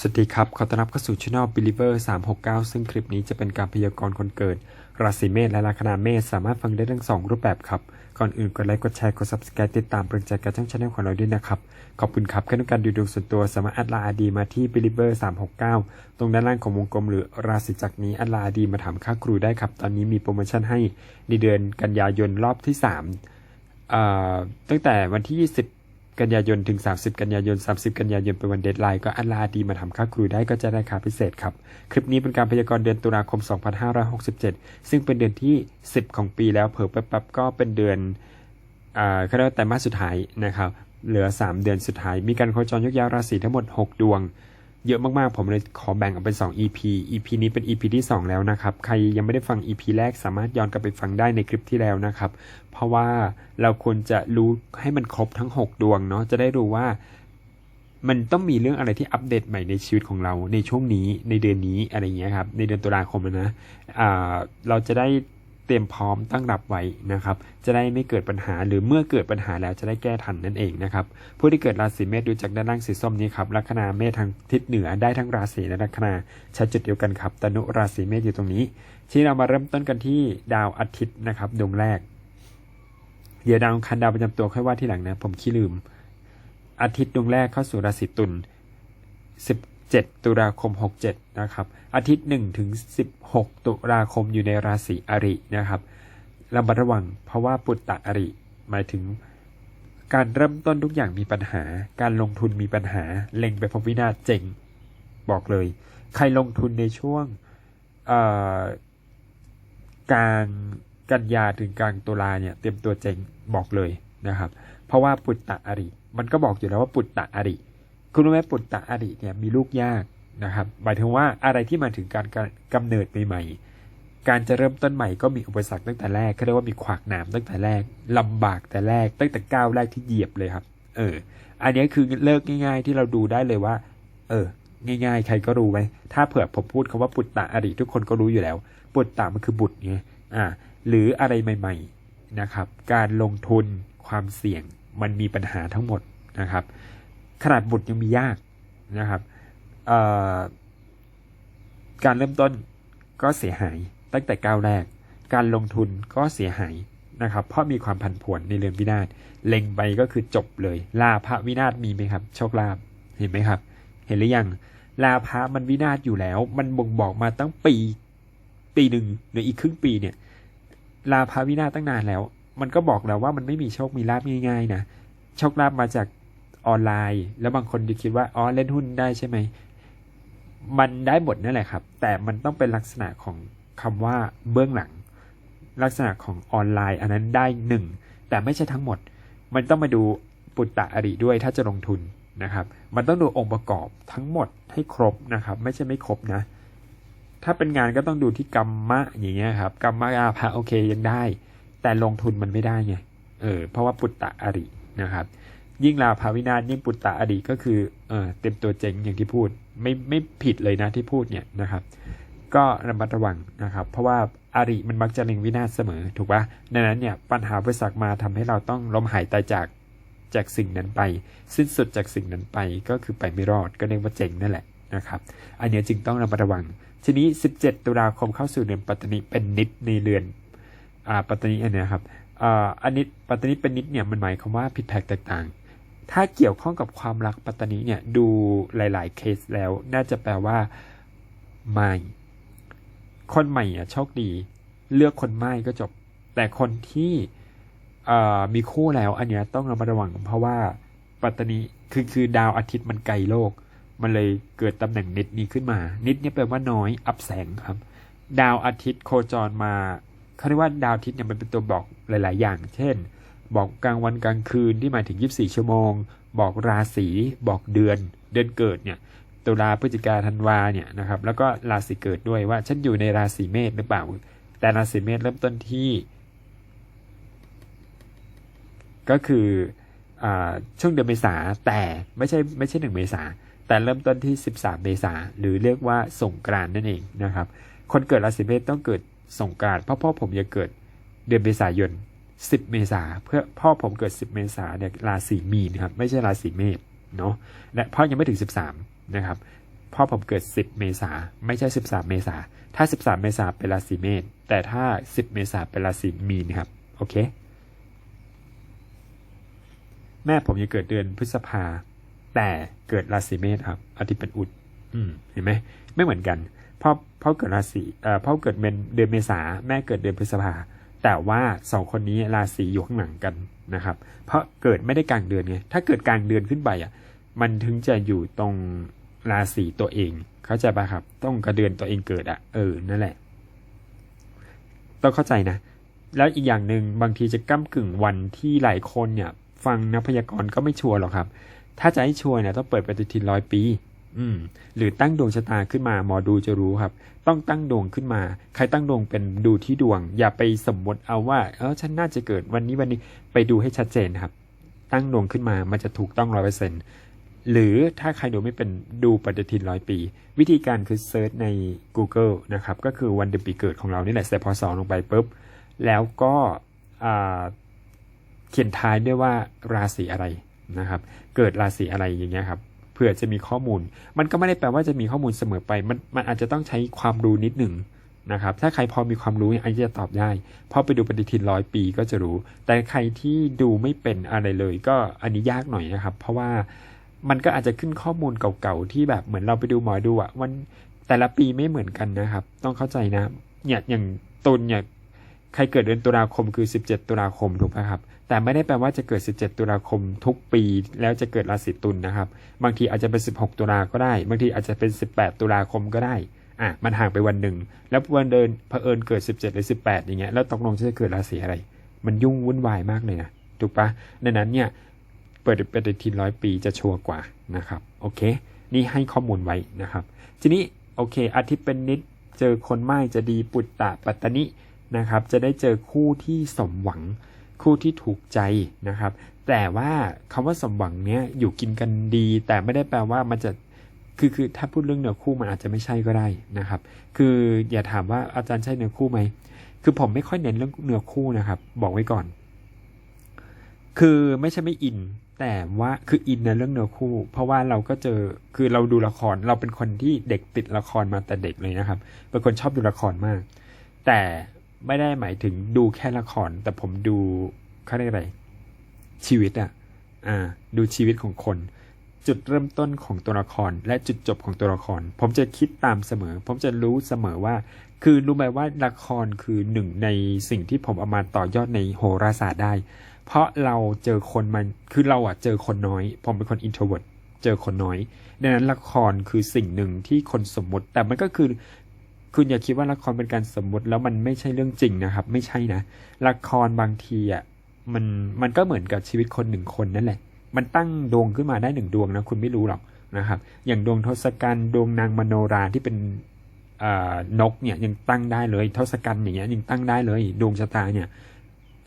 สวัสดีครับ ขอต้อนรับเข้าสู่ช่อง Believer 369 ซึ่งคลิปนี้จะเป็นการพยากรณ์คนเกิด ราศีเมษและลัคนาเมษสามารถฟังได้ทั้งสองรูปแบบครับ ก่อนอื่นกดไลค์ กดแชร์ กด subscribe ติดตามเปลืองใจกับช่องชาแนลของเราด้วยนะครับ ขอบคุณครับแค่ต้องการดูดวงส่วนตัวสามารถแอดไลน์ดีมาที่ Believer 369 ตรงด้านล่างของวงกลมหรือราศีจักรนี้แอดไลน์ดีมาถามค่าครูได้ครับ ตอนนี้มีโปรโมชั่นให้ในเดือนกันยายนรอบที่3เอ่อตั้งแต่วันที่ 20 กันยายนถึง 30 กันยายน 30 กันยายนเป็นวันเดทไลน์ก็อันลาดีมาทำค่าครูได้ก็จะได้ค่าพิเศษครับ คลิปนี้เป็นการพยากรณ์เดือนตุลาคม 2567 ซึ่งเป็นเดือนที่ 10 ของปีแล้วเผิ่แป๊บๆก็เป็นเดือนอ่าเขาเรียกว่าไตรมาสสุดท้ายนะครับ เหลือ 3 เดือนสุดท้าย มีการโคจรยกย้ายราศีทั้งหมด 6 ดวง เยอะมากๆ ผมเลยขอแบ่งออกเป็น 2 EP EP นี้เป็น EP ที่ 2 แล้วนะครับ ใครยังไม่ได้ฟัง EP แรกสามารถย้อนกลับไปฟังได้ในคลิปที่แล้วนะครับ เพราะว่าเราควรจะรู้ให้มันครบทั้ง 6 ดวงเนาะ จะได้รู้ว่ามันต้องมีเรื่องอะไรที่อัปเดตใหม่ในชีวิตของเราในช่วงนี้ในเดือนนี้อะไรอย่างเงี้ยครับ ในเดือนตุลาคมนะอ่าเราจะได้ เตรียมพร้อมตั้งรับไว้นะครับ จะได้ไม่เกิดปัญหาหรือเมื่อเกิดปัญหาแล้วจะได้แก้ทันนั่นเองนะครับ ผู้ที่เกิดราศีเมษดูจากด้านล่างสีส้มนี้ครับลัคนาเมษทางทิศเหนือได้ทั้งราศีและลัคนาใช้จุดเดียวกันครับตนุราศีเมษอยู่ตรงนี้ ที่เรามาเริ่มต้นกันที่ดาวอาทิตย์นะครับดวงแรก เดี๋ยวดาวคันดาวประจำตัวค่อยว่าที่หลังนะ ผมขี้ลืม อาทิตย์ดวงแรกเข้าสู่ราศีตุล 7 ตุลาคม 67 นะครับ อาทิตย์ 1 ถึง 16 ตุลาคมอยู่ในราศีอรินะครับระมัดระวังเพราะว่าปุตตะอริ หมายถึง การเริ่มต้นทุกอย่างมีปัญหา การลงทุนมีปัญหา เล็งไปพบวินาศเจ๋ง บอกเลย ใครลงทุนในช่วงกลางกันยาถึงกลางตุลาเนี่ยเตรียมตัวเจ๋งบอกเลยนะครับ เพราะว่าปุตตะอริ มันก็บอกอยู่แล้วว่าปุตตะอริ คุณรู้ไหมปุตตะอริเนี่ยมีลูกยากนะครับหมายถึงว่าอะไรที่มาถึงการการกำเนิดใหม่ๆการจะเริ่มต้นใหม่ก็มีอุปสรรคตั้งแต่แรกเขาเรียกว่ามีขวากหนามตั้งแต่แรกลำบากแต่แรกตั้งแต่ก้าวแรกที่เหยียบเลยครับ เออ อันนี้คือเลิกง่าย ๆ ที่เราดูได้เลยว่า เออ ง่าย ๆ ใครก็รู้ไหมถ้าเผื่อผมพูดคาว่าปุตตะอริทุกคนก็รู้อยู่แล้ว ปุตตะมันคือบุตรไงอ่า หรืออะไรใหม่ ๆนะครับ การลงทุนความเสี่ยงมันมีปัญหาทั้งหมดนะครับ ขนาดบุตรยังมียากนะครับการเริ่มต้นก็เสียหายตั้งแต่ก้าวแรก การลงทุนก็เสียหายนะครับ เพราะมีความผันผวนในเรือนวินาศเล็งไปก็คือจบเลยลาภวินาศมีไหมครับ โชคลาภเห็นไหมครับ เห็นหรือยังลาภะมันวินาศอยู่แล้ว มันบ่งบอกมาตั้งปี ปีหนึ่งหรืออีกครึ่งปีเนี่ย ลาภาวินาศตั้งนานแล้ว มันก็บอกแล้วว่ามันไม่มีโชคมีลาภง่ายๆนะโชคลาภมาจาก ออนไลน์ แล้วบางคนจะคิดว่าอ๋อเล่นหุ้นได้ใช่ไหมมันได้หมดนั่นแหละครับ แต่มันต้องเป็นลักษณะของคำว่าเบื้องหลัง ลักษณะของออนไลน์ อันนั้นได้หนึ่งแต่ไม่ใช่ทั้งหมด มันต้องมาดูปุตตะอริด้วยถ้าจะลงทุนนะครับ มันต้องดูองค์ประกอบทั้งหมดให้ครบนะครับ ไม่ใช่ไม่ครบนะ ถ้าเป็นงานก็ต้องดูที่กรรมะอย่างเงี้ยครับกรรมะอาภะโอเคยังได้ แต่ลงทุนมันไม่ได้ไงเออเพราะว่าปุตตะอรินะครับ ยิ่งลาภาวินาศยิ่งปุตตะอดีตก็คือเออเต็มตัวเจ๋งอย่างที่พูดไม่ไม่ผิดเลยนะที่พูดเนี่ยนะครับ ก็ระมัดระวังนะครับ เพราะว่าอาริมันมักจะเล็งวินาศเสมอถูกปะดังนั้นเนี่ยปัญหาบริษัทมาทำให้เราต้องล้มหายตายจากจากสิ่งนั้นไป สิ้นสุดจากสิ่งนั้นไปก็คือไปไม่รอดก็เรียกว่าเจ๋งนั่นแหละนะครับ อันเนี้ยจึงต้องระมัดระวัง ทีนี้ 17 ตุลาคมเข้าสู่เดือนปัตตานีเป็นนิดในเรือนอ่าปัตตานีอันเนี้ยครับอ่าอันนี้ปัตตานีเป็นนิดเนี่ยมันหมายความว่าผิดแผกแตกต่าง ถ้าเกี่ยวข้องกับความรักปัตตานีเนี่ยดูหลาย ๆ เคสแล้วน่าจะแปลว่าไม่คนใหม่อะโชคดี เลือกคนไม่ก็จบ แต่คนที่มีคู่แล้ว อันเนี้ยต้องระมัดระวังเพราะว่าปัตตานีคือคือดาวอาทิตย์มันไกลโลก มันเลยเกิดตำแหน่งนิดนี้ขึ้นมา นิดเนี่ยแปลว่าน้อยอับแสงครับ ดาวอาทิตย์โคจรมาเขาเรียกว่าดาวอาทิตย์เนี่ยมันเป็นตัวบอกหลาย ๆ อย่าง เช่น บอกกลางวันกลางคืนที่หมายถึง 24 ชั่วโมง บอกราศีบอกเดือน เดือนเกิดเนี่ยตุลาพฤศจิกาธันวาเนี่ยนะครับแล้วก็ราศีเกิดด้วยว่าฉันอยู่ในราศีเมษหรือเปล่า แต่ราศีเมษเริ่มต้นที่ ก็คืออช่วงเดือนเมษาแต่ไม่ใช่ไม่ใช่หนึ่งเมษาแต่เริ่มต้นที่ 13 เมษาหรือเรียกว่าสงกรานนั่นเองนะครับ คนเกิดราศีเมษต้องเกิดสงกรานเพราะพ่อผมจะเกิดเดือนเมษายน 10 เมษาเพื่อพ่อผมเกิด 10 เมษาเนี่ยราศีมีนครับไม่ใช่ราศีเมษเนาะและพ่อยังไม่ถึง 13 นะครับ พ่อผมเกิด 10 เมษาไม่ใช่ 13 เมษาถ้า 13 เมษาเป็นราศีเมษแต่ถ้า 10 เมษาเป็นราศีมีนครับโอเค แม่ผมยังเกิดเดือนพฤษภาแต่เกิดราศีเมษครับอาทิตย์เป็นอุดอืมเห็นไหมไม่เหมือนกันพ่อพ่อเกิดราศีเอ่อพ่อเกิดเดือนเดือนเมษาแม่เกิดเดือนพฤษภา แต่ว่าสองคนนี้ราศีอยู่ข้างหลังกันนะครับ เพราะเกิดไม่ได้กลางเดือนไง ถ้าเกิดกลางเดือนขึ้นไปอะ มันถึงจะอยู่ตรงราศีตัวเอง เข้าใจปะครับ ต้องกระเดือนตัวเองเกิดอะ เออ นั่นแหละ ต้องเข้าใจนะ แล้วอีกอย่างหนึ่งบางทีจะก้ากึ่งวันที่หลายคนเนี่ย ฟังนักพยากรณ์ก็ไม่ชัวร์หรอกครับ ถ้าจะให้ชัวร์เนี่ยต้องเปิดปฏิทินร้อยปี อืม หรือตั้งดวงชะตาขึ้นมา หมอดูจะรู้ครับ ต้องตั้งดวงขึ้นมา ใครตั้งดวงเป็นดูที่ดวง อย่าไปสมมติเอาว่า เออฉันน่าจะเกิดวันนี้วันนี้ไปดูให้ชัดเจนครับ ตั้งดวงขึ้นมามันจะถูกต้องร้อยเปอร์เซ็นต์หรือถ้าใครดูไม่เป็นดูปฏิทินร้อยปี วิธีการคือเซิร์ชใน Google นะครับ ก็คือวันเดือนปีเกิดของเรานี่แหละใส่พศลงไปปุ๊บ แล้วก็เขียนท้ายด้วยว่าราศีอะไรนะครับ เกิดราศีอะไรอย่างเงี้ยครับ เพื่อจะมีข้อมูล มันก็ไม่ได้แปลว่าจะมีข้อมูลเสมอไป มันมันอาจจะต้องใช้ความรู้นิดหนึ่งนะครับ ถ้าใครพอมีความรู้อันนี้จะตอบได้ พอไปดูปฏิทินร้อยปีก็จะรู้ แต่ใครที่ดูไม่เป็นอะไรเลย ก็อันนี้ยากหน่อยนะครับ เพราะว่ามันก็อาจจะขึ้นข้อมูลเก่าๆที่แบบเหมือนเราไปดูหมอดูอะวันแต่ละปีไม่เหมือนกันนะครับ ต้องเข้าใจนะ เนี่ยอย่างตุลเนี่ยใครเกิดเดือนตุลาคมคือ 17 ตุลาคมถูกไหมครับ แต่ไม่ได้แปลว่าจะเกิด 17 ตุลาคมทุกปี แล้วจะเกิดราศีตุลนะครับ บางทีอาจจะเป็น 16 ตุลาก็ได้ บางทีอาจจะเป็น 18 ตุลาคมก็ได้ อะ มันห่างไปวันหนึ่ง แล้ววันเดินเผอิญเกิด 17 หรือ 18 อย่างเงี้ย แล้วตกลงจะเกิดราศีอะไร มันยุ่งวุ่นวายมากเลยนะ ถูกปะดังนั้นเนี่ย เปิดปฏิทินร้อยปีจะชัวร์กว่านะครับ โอเค นี่ให้ข้อมูลไว้นะครับ ทีนี้ โอเค อาทิตย์เป็นนิด เจอคนไม่จะดีปุตตะปัตตนินะครับ จะได้เจอคู่ที่สมหวัง คู่ที่ถูกใจนะครับ แต่ว่าคำว่าสมหวังเนี้ยอยู่กินกันดี แต่ไม่ได้แปลว่ามันจะคือคือถ้าพูดเรื่องเนื้อคู่มันอาจจะไม่ใช่ก็ได้นะครับ คืออย่าถามว่าอาจารย์ใช่เนื้อคู่ไหมคือผมไม่ค่อยเน้นเรื่องเนื้อคู่นะครับ บอกไว้ก่อน คือไม่ใช่ไม่อิน แต่ว่าคืออินในเรื่องเนื้อคู่ เพราะว่าเราก็เจอคือเราดูละครเราเป็นคนที่เด็กติดละครมาแต่เด็กเลยนะครับเป็นคนชอบดูละครมาก แต่ ไม่ได้หมายถึงดูแค่ละคร แต่ผมดูเขาเรียกอะไร ชีวิตอะอ่า ดูชีวิตของคน จุดเริ่มต้นของตัวละคร และจุดจบของตัวละคร ผมจะคิดตามเสมอ ผมจะรู้เสมอว่า คือรู้ไหมว่าละครคือหนึ่งในสิ่งที่ผมเอามาต่อยอดในโหราศาสตร์ได้ เพราะเราเจอคนมันคือเราอะเจอคนน้อย ผมเป็นคนอินโทรเวิร์ตเจอคนน้อยดังนั้นละครคือสิ่งหนึ่งที่คนสมมติ แต่มันก็คือ คุณอย่าคิดว่าละครเป็นการสมมติแล้วมันไม่ใช่เรื่องจริงนะครับ ไม่ใช่นะ ละครบางทีอะมันมันก็เหมือนกับชีวิตคนหนึ่งคนนั่นแหละ มันตั้งดวงขึ้นมาได้หนึ่งดวงนะคุณไม่รู้หรอกนะครับ อย่างดวงทศกัณฐ์ดวงนางมโนราที่เป็นอ่านกเนี่ยยังตั้งได้เลยทศกัณฐ์อย่างเงี้ยยังตั้งได้เลย ดวงชะตาเนี่ย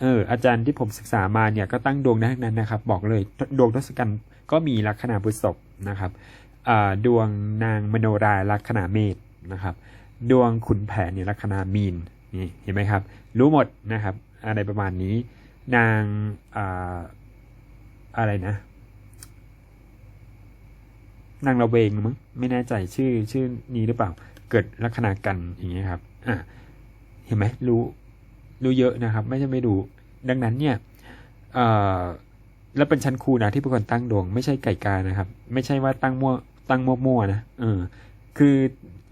เอออาจารย์ที่ผมศึกษามาเนี่ยก็ตั้งดวงได้ทั้งนั้นนะครับ บอกเลยดวงทศกัณฐ์ก็มีลัคนาพฤษภนะครับดวงนางมโนราลัคนาเมษนะครับ ดวงขุนแผนเนี่ยลัคนามีนนี่เห็นไหมครับ รู้หมดนะครับ อะไรประมาณนี้ นางอ่าอะไรนะ นางระเวงมั้งไม่แน่ใจชื่อชื่อนี้หรือเปล่า เกิดลัคนากันอย่างเงี้ยครับอะเห็นไหมรู้รู้เยอะนะครับ ไม่ใช่ไม่รู้ดังนั้นเนี่ยแล้วเป็นชั้นครูนะที่เป็นคนตั้งดวง ไม่ใช่ไก่กานะครับ ไม่ใช่ว่าตั้งมั่วตั้งมั่วๆนะเออ คือ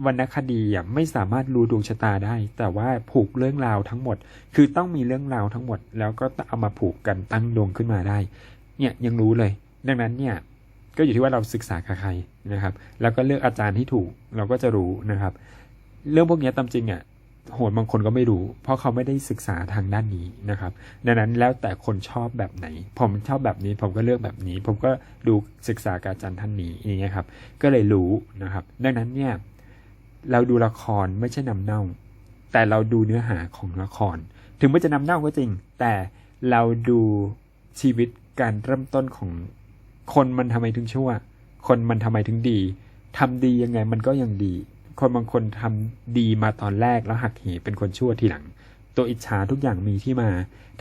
วรรณคดีอะไม่สามารถรู้ดวงชะตาได้ แต่ว่าผูกเรื่องราวทั้งหมด คือต้องมีเรื่องราวทั้งหมด แล้วก็เอามาผูกกันตั้งดวงขึ้นมาได้ เนี่ยยังรู้เลย ดังนั้นเนี่ยก็อยู่ที่ว่าเราศึกษากับใครนะครับ แล้วก็เลือกอาจารย์ที่ถูกเราก็จะรู้นะครับ เรื่องพวกนี้ตามจริงอะ โหดบางคนก็ไม่รู้ เพราะเขาไม่ได้ศึกษาทางด้านนี้นะครับ ดังนั้นแล้วแต่คนชอบแบบไหน ผมชอบแบบนี้ ผมก็เลือกแบบนี้ ผมก็ดูศึกษากับอาจารย์ท่านนี้อย่างเงี้ยครับ ก็เลยรู้นะครับ ดังนั้นเนี่ยเราดูละครไม่ใช่นำเน่า แต่เราดูเนื้อหาของละคร ถึงไม่จะนำเน่าก็จริง แต่เราดูชีวิตการเริ่มต้นของคนมันทำไมถึงชั่ว คนมันทำไมถึงดีทำดียังไงมันก็ยังดี คนบางคนทำดีมาตอนแรกแล้วหักเหเป็นคนชั่วทีหลัง ตัวอิจฉาทุกอย่างมีที่มา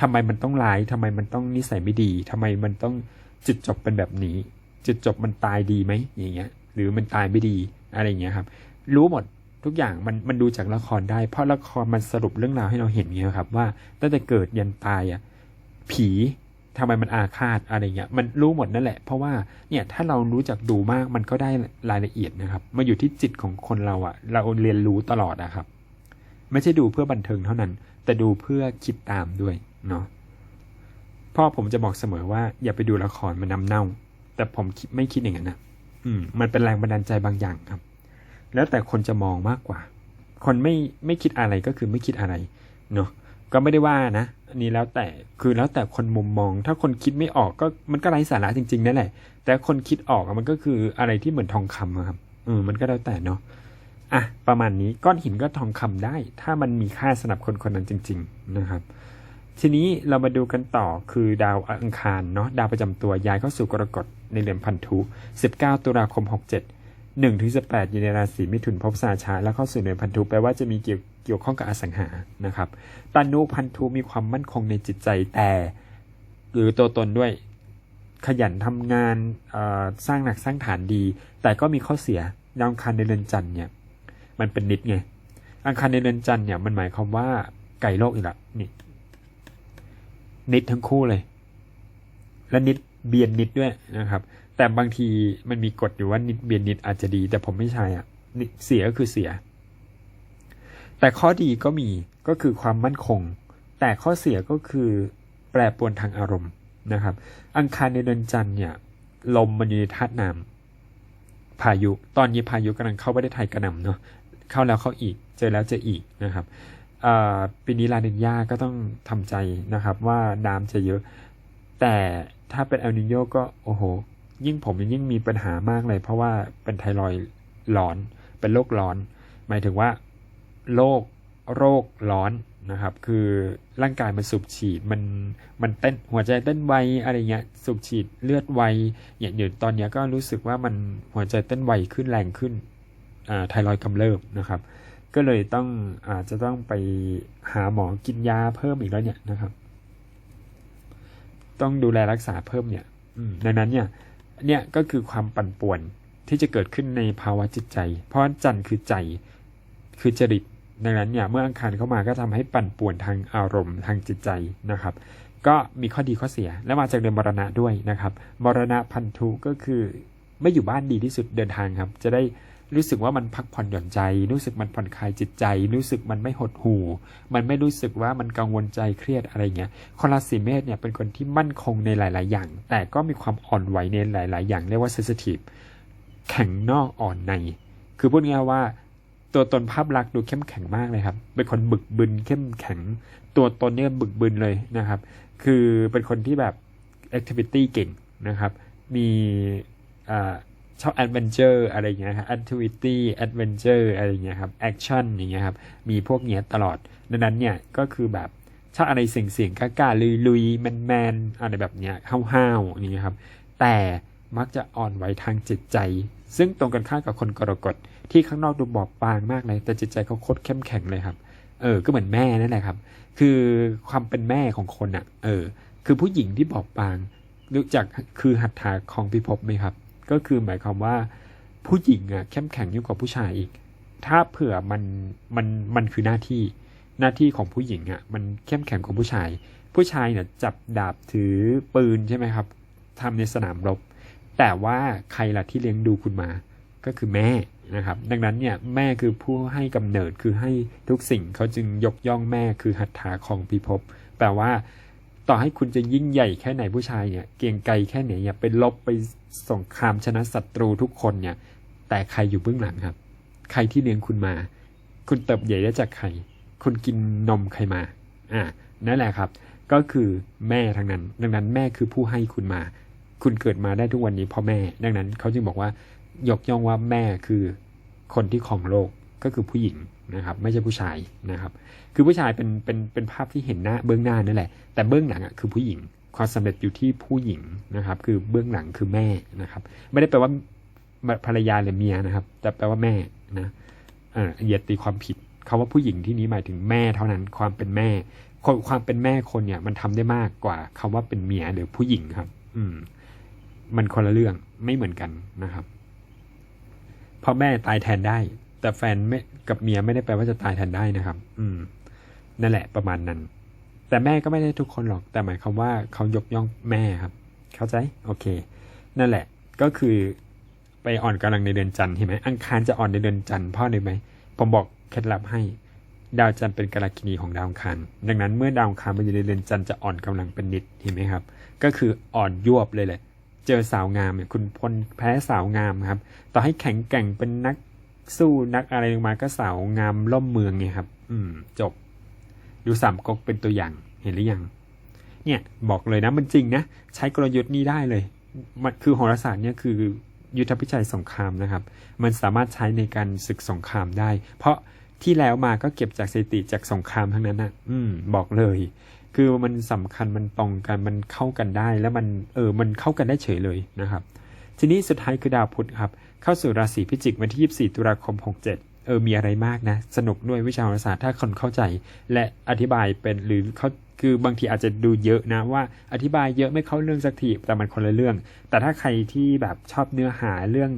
ทำไมมันต้องร้ายทำไมมันต้องนิสัยไม่ดีทำไมมันต้องจุดจบเป็นแบบนี้ จุดจบมันตายดีไหมอย่างเงี้ย หรือมันตายไม่ดีอะไรเงี้ยครับ รู้หมดทุกอย่างมันมันดูจากละครได้ เพราะละครมันสรุปเรื่องราวให้เราเห็นเงี้ยครับ ว่าตั้งแต่เกิดยันตายอะผี ทำไมมันอาฆาตอะไรเงี้ยมันรู้หมดนั่นแหละ เพราะว่าเนี่ยถ้าเรารู้จักดูมากมันก็ได้รายละเอียดนะครับมาอยู่ที่จิตของคนเราอะเราเรียนรู้ตลอดอะครับ ไม่ใช่ดูเพื่อบันเทิงเท่านั้น แต่ดูเพื่อคิดตามด้วยเนาะพ่อผมจะบอกเสมอว่าอย่าไปดูละครมันน้ำเน่า แต่ผมคิดไม่คิดอย่างนั้นนะอืม มันเป็นแรงบันดาลใจบางอย่างครับ แล้วแต่คนจะมองมากกว่า คนไม่ไม่คิดอะไรก็คือไม่คิดอะไรเนาะก็ไม่ได้ว่านะ อันนี้แล้วแต่คือแล้วแต่คนมุมมอง ถ้าคนคิดไม่ออกก็มันก็ไร้สาระจริงๆนั่นแหละ แต่คนคิดออกมันก็คืออะไรที่เหมือนทองคำครับเออมันก็แล้วแต่เนาะอะประมาณนี้ก้อนหินก็ทองคำได้ ถ้ามันมีค่าสำหรับคนคนนั้นจริง ๆนะครับ ทีนี้เรามาดูกันต่อคือดาวอังคารเนาะดาวประจำตัวย้ายเข้าสู่กรกฎในเดือนพันธุ19 ตุลาคม 67 1ถึง18อยู่ในราศีมิถุนภพสาชาแล้วเข้าสู่เดือนพันธุแปลว่าจะมีเกี่ยวเกี่ยวข้องกับอสังหานะครับตานุพันธุมีความมั่นคงในจิตใจแต่หรือตัวตนด้วยขยันทำงานสร้างหนักสร้างฐานดี แต่ก็มีข้อเสียดาวอังคารในเรือนจันทร์เนี่ยมันเป็นนิดไงอังคารในเรือนจันทร์เนี่ยมันหมายความว่าไก่โลกอีกละนี่นิดทั้งคู่เลย และนิดเบียนนิดด้วยนะครับ แต่บางทีมันมีกฎอยู่ว่านิดเบียนนิดอาจจะดี แต่ผมไม่ใช่อะเสียก็คือเสีย แต่ข้อดีก็มีก็คือความมั่นคง แต่ข้อเสียก็คือแปรปรวนทางอารมณ์นะครับ อังคารในเดือนจันทร์เนี่ย ลมมันอยู่ในธาตุน้ำพายุตอนนี้พายุกำลังเข้าประเทศไทยกระหน่ำเนาะเข้าแล้วเข้าอีก เจอแล้วเจออีกนะครับปีนี้ลาเนนยาก็ต้องทำใจนะครับว่าน้ำจะเยอะ แต่ถ้าเป็นเอลนิโยก็โอ้โห ยิ่งผมยิ่งมีปัญหามากเลย เพราะว่าเป็นไทรอยร้อน เป็นโรคร้อน หมายถึงว่าโรคโรคร้อนนะครับ คือร่างกายมันสูบฉีดมันมันเต้นหัวใจเต้นไวอะไรเงี้ยสูบฉีดเลือดไวอย่างเดี๋ยวตอนนี้ก็รู้สึกว่ามันหัวใจเต้นไวขึ้นแรงขึ้นอ่าไทรอยกำเริบนะครับ ก็เลยต้องอาจจะต้องไปหาหมอกินยาเพิ่มอีกแล้วเนี่ยนะครับ ต้องดูแลรักษาเพิ่มเนี่ยดังนั้นเนี่ย เนี่ยก็คือความปั่นป่วนที่จะเกิดขึ้นในภาวะจิตใจ เพราะจันทร์คือใจคือจริต ดังนั้นเนี่ยเมื่ออังคารเข้ามาก็ทำให้ปั่นป่วนทางอารมณ์ทางจิตใจนะครับ ก็มีข้อดีข้อเสีย และมาจากเดือนมรณะด้วยนะครับ มรณะพันธุก็คือไม่อยู่บ้านดีที่สุดเดินทางครับ จะได้ รู้สึกว่ามันพักผ่อนหย่อนใจ รู้สึกมันผ่อนคลายจิตใจ รู้สึกมันไม่หดหู่ มันไม่รู้สึกว่ามันกังวลใจเครียดอะไรเงี้ยคนราศีเมษเนี่ยเป็นคนที่มั่นคงในหลาย ๆ อย่าง แต่ก็มีความอ่อนไหวในหลาย ๆ อย่างเรียกว่าเซสซิทีฟแข็งนอกอ่อนใน คือพูดง่ายว่าตัวตนภาพลักษณ์ดูเข้มแข็งมากเลยครับ เป็นคนบึกบึนเข้มแข็ง ตัวตนเนี่ยบึกบึนเลยนะครับ คือเป็นคนที่แบบแอคทิวิตี้เก่งนะครับ มีอ่า ชอบแอดเวนเจอร์อะไรเงี้ยครับแอคทิวิตี้แอดเวนเจอร์อะไรเงี้ยครับแอคชั่นอย่างเงี้ยครับมีพวกเนี้ยตลอดดังนั้นเนี่ยก็คือแบบชอบอะไรเสี่ยงๆกล้าๆลุยๆแมนๆอะไรแบบเนี้ยห้าวๆอย่างเงี้ยครับแต่มักจะอ่อนไหวทางจิตใจ ซึ่งตรงกันข้ามกับคนกรกฎที่ข้างนอกดูบอบบางมากเลย แต่จิตใจเขาโคตรเข้มแข็งเลยครับ เออ ก็เหมือนแม่นั่นแหละครับ คือความเป็นแม่ของคนอะ่ะ เออ คือผู้หญิงที่บอบบาง รู้จักคือหัตถาของพิภพไหมครับ ก็คือหมายความว่าผู้หญิงอะเข้มแข็งยิ่งกว่าผู้ชายอีก ถ้าเผื่อมันมันมันคือหน้าที่หน้าที่ของผู้หญิงอะมันเข้มแข็งกว่าผู้ชาย ผู้ชายเนี่ยจับดาบถือปืนใช่ไหมครับทำในสนามรบ แต่ว่าใครล่ะที่เลี้ยงดูคุณมา ก็คือแม่นะครับ ดังนั้นเนี่ยแม่คือผู้ให้กำเนิดคือให้ทุกสิ่งเขาจึงยกย่องแม่คือหัตถาของพิภพแปลว่า ต่อให้คุณจะยิ่งใหญ่แค่ไหนผู้ชายเนี่ย เกียงไกลแค่ไหนเนี่ยไปลบไปสงครามชนะศัตรูทุกคนเนี่ย แต่ใครอยู่เบื้องหลังครับ ใครที่เลี้ยงคุณมา คุณเติบใหญ่ได้จากใคร คุณกินนมใครมา อ่านั่นแหละครับ ก็คือแม่ทั้งนั้น ดังนั้นแม่คือผู้ให้คุณมา คุณเกิดมาได้ทุกวันนี้เพราะแม่ ดังนั้นเขาจึงบอกว่ายกย่องว่าแม่คือคนที่ของโลก ก็คือผู้หญิงนะครับไม่ใช่ผู้ชายนะครับ คือผู้ชายเป็นเป็นเป็นภาพที่เห็นหน้าเบื้องหน้านั่นแหละ แต่เบื้องหลังอะคือผู้หญิงความสำเร็จอยู่ที่ผู้หญิงนะครับ คือเบื้องหลังคือแม่นะครับ ไม่ได้แปลว่าภรรยาหรือเมียนะครับ แต่แปลว่าแม่นะอ่าเหยียดตีความผิดคาว่าผู้หญิงที่นี้หมายถึงแม่เท่านั้นความเป็นแม่ความเป็นแม่คนเนี่ย มันทำได้มากกว่าคำว่าเป็นเมียหรือผู้หญิงครับ อืม มันคนละเรื่องไม่เหมือนกันนะครับพราะแม่ตายแทนได้ แต่แฟนไม่กับเมียไม่ได้แปลว่าจะตายแทนได้นะครับ อืม นั่นแหละประมาณนั้น แต่แม่ก็ไม่ได้ทุกคนหรอก แต่หมายความว่าเขายกย่องแม่ครับ เข้าใจ โอเค นั่นแหละ ก็คือไปอ่อนกำลังในเดือนจันทร์เห็นไหมอังคารจะอ่อนในเดือนจันทร์พ่อเลยไหม ผมบอกเคล็ดลับให้ ดาวจันทร์เป็นกาลกินีของดาวอังคาร ดังนั้นเมื่อดาวอังคารมาอยู่ในเดือนจันทร์จะอ่อนกำลังเป็นนิดเห็นไหมครับ ก็คืออ่อนยวบเลยแหละ เจอสาวงามเนี่ยคุณพลแพ้สาวงามครับ ต่อให้แข็งแกร่งเป็นนัก สู้นักอะไรลงมาก็เสางามล่มเมืองไงครับ อืม จบ ดูสามก๊กเป็นตัวอย่างเห็นหรือยัง เนี่ย บอกเลยนะมันจริงนะ ใช้กลยุทธ์นี้ได้เลย มันคือโหราศาสตร์เนี่ยคือ ยุทธพิชัยสงครามนะครับ มันสามารถใช้ในการศึกสงครามได้ เพราะที่แล้วมาก็เก็บจากสถิติจากสงครามทั้งนั้นนะอืม บอกเลย คือมันสำคัญมันตรงกันมันเข้ากันได้ แล้วมันเออมันเข้ากันได้เฉยเลยนะครับ ทีนี้สุดท้ายคือดาวพุธครับ เข้าสู่ราศีพิจิกวันที่ 24 ตุลาคม 67 เออมีอะไรมากนะ สนุกด้วยวิชาโหราศาสตร์ถ้าคนเข้าใจ และอธิบายเป็นหรือเขาคือบางทีอาจจะดูเยอะนะว่าอธิบายเยอะไม่เข้าเรื่องสักทีแต่มันคนละเรื่อง แต่ถ้าใครที่แบบชอบเนื้อหาเรื่อง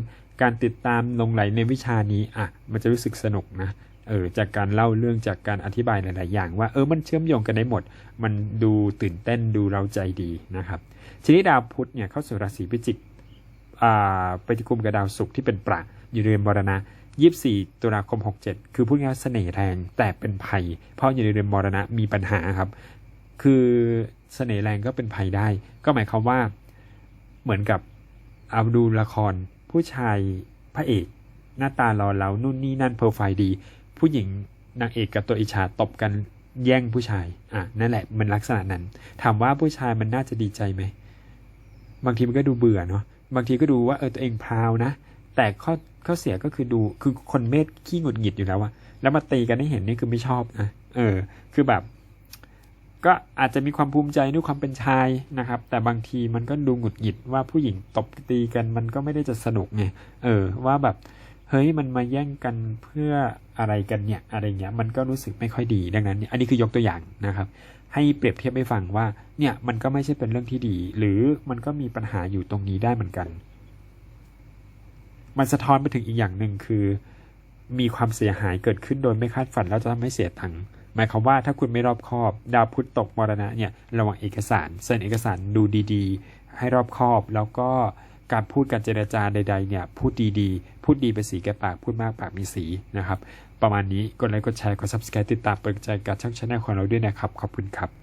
การติดตามลงไหลในวิชานี้อะมันจะรู้สึกสนุกนะเออจากการเล่าเรื่องจากการอธิบายหลาย ๆ อย่างว่าเออมันเชื่อมโยงกันได้หมด มันดูตื่นเต้นดูเราใจดีนะครับ ทีนี้ดาวพุธเนี่ยเข้าสู่ราศีพิจิก ไปที่กลุ่มกับดาวศุกร์ที่เป็นประอยู่ในเรือนมรณะ 24 ตุลาคม 67 คือพูดง่ายๆเสน่ห์แรงแต่เป็นภัย เพราะอยู่ในเรือนมรณะมีปัญหาครับ คือเสน่ห์แรงก็เป็นภัยได้ ก็หมายความว่าเหมือนกับเอาดูละคร ผู้ชายพระเอก หน้าตาหล่อเหลานู่นนี่นั่นเพอร์ไฟดี ผู้หญิงนางเอกกับตัวอิจฉาตบกันแย่งผู้ชาย อะ นั่นแหละ มันลักษณะนั้น ถามว่าผู้ชายมันน่าจะดีใจไหม บางทีมันก็ดูเบื่อเนาะ บางทีก็ดูว่าเออตัวเองพราวนะ แต่ข้อข้อเสียก็คือดูคือคนเมธขี้หงุดหงิดอยู่แล้วอะแล้วมาตีกันให้เห็นนี่คือไม่ชอบนะเออ คือแบบ ก็อาจจะมีความภูมิใจด้วยความเป็นชายนะครับ แต่บางทีมันก็ดูหงุดหงิดว่าผู้หญิงตบตีกันมันก็ไม่ได้จะสนุกไงเออ ว่าแบบ เฮ้ยมันมาแย่งกันเพื่ออะไรกันเนี่ยอะไรเงี้ยมันก็รู้สึกไม่ค่อยดีดังนั้นเนี่ยอันนี้คือยกตัวอย่างนะครับ ให้เปรียบเทียบให้ฟังว่าเนี่ยมันก็ไม่ใช่เป็นเรื่องที่ดี หรือมันก็มีปัญหาอยู่ตรงนี้ได้เหมือนกัน มันสะท้อนไปถึงอีกอย่างหนึ่งคือ มีความเสียหายเกิดขึ้นโดยไม่คาดฝันแล้วจะทำให้เสียตังค์หมายความว่าถ้าคุณไม่รอบคอบ ดาวพุธตกมรณะเนี่ยระวังเอกสารเซ็นเอกสารดูดี ๆ ให้รอบคอบแล้วก็ การพูดการเจรจาใดๆเนี่ยพูดดีๆ พูดดีไปนสีแก่ปากพูดมากปากมีสีนะครับ ประมาณนี้กดไลค์กดแชร์กด subscribe ติดตามเปิดใจกับช่องชาแนลของเราด้วยนะครับ ขอบคุณครับ